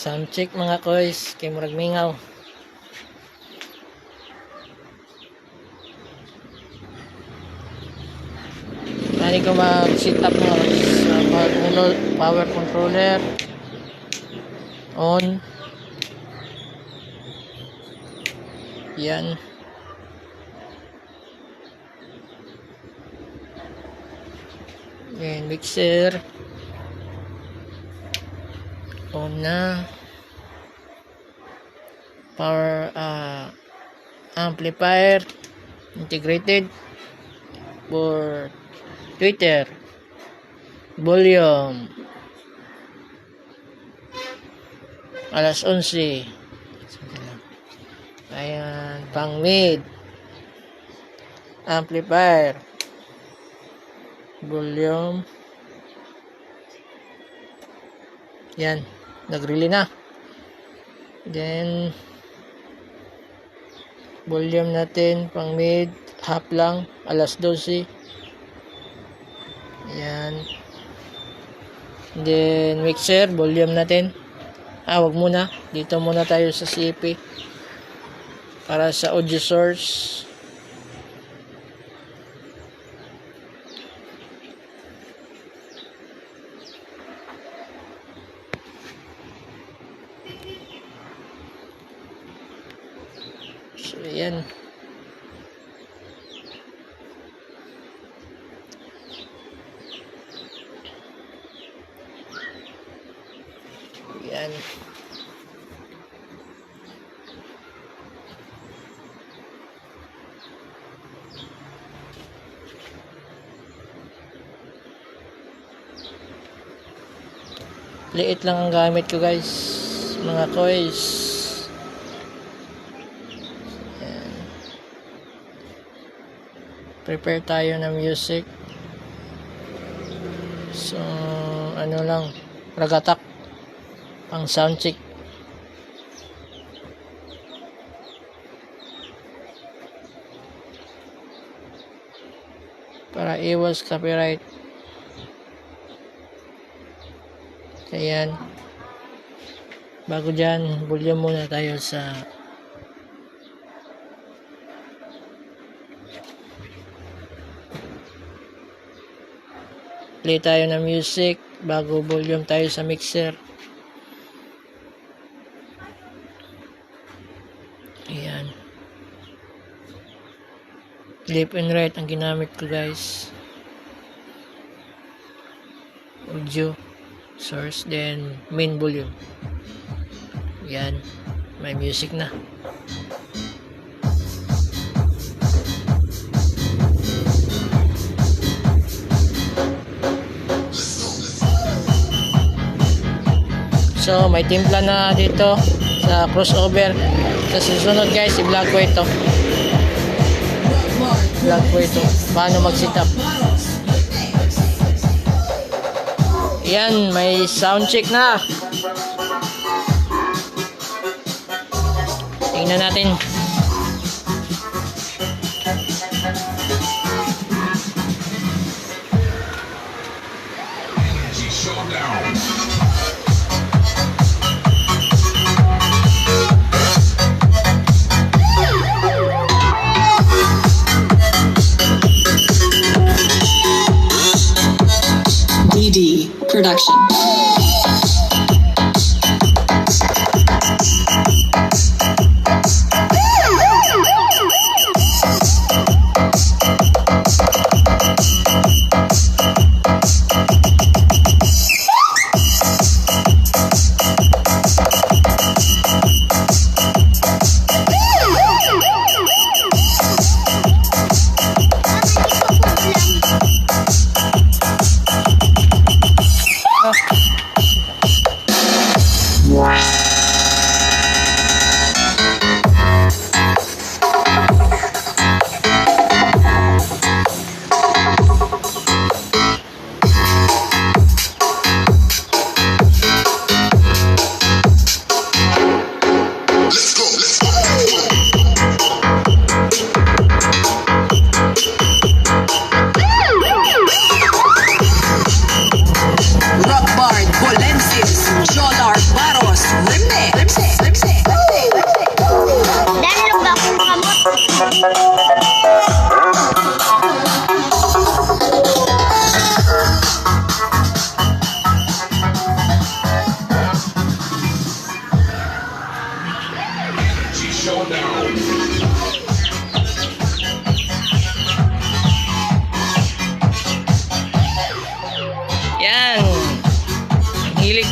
Sound check mga koys, kay murag mingaw. Mani ko mag-set up sa power control- power controller. On. Yan. Yan mixer on na power uh, amplifier integrated for Twitter volume alas 11 Sige lang. ayan pang mid amplifier volume yan nagrili na. Then volume natin pang mid half lang alas 12 yan then mixer volume natin. Ah wag muna. Dito muna tayo sa CP para sa audio source So, yan. Yan. Liit lang ang gamit ko guys. Mga coils. Yan. Prepare tayo ng music. So, ano lang, ragatak ang sound check. Para iwas copyright. Ayan. Bago dyan, volume muna tayo sa play tayo ng music bago volume tayo sa mixer. Ayan. Left and right ang ginamit ko guys. Audio source then main volume. Yan. May music na. So, may timpla na dito sa crossover. Sa susunod guys, i-vlog ko ito. Vlog ko ito. Paano mag-set up. Yan, may sound check na. Tingnan natin.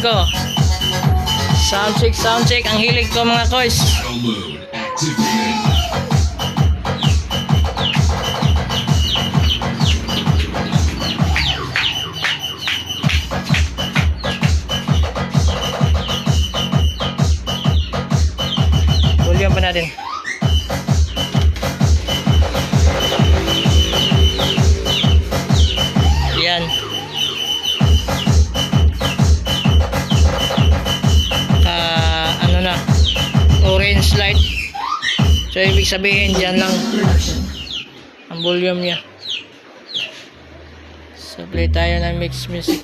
Ko. Sound check, sound check. Ang hilig ko mga koys. Volume pa natin. Light. So, ibig sabihin, dyan lang ang volume niya. So, play tayo ng mix music.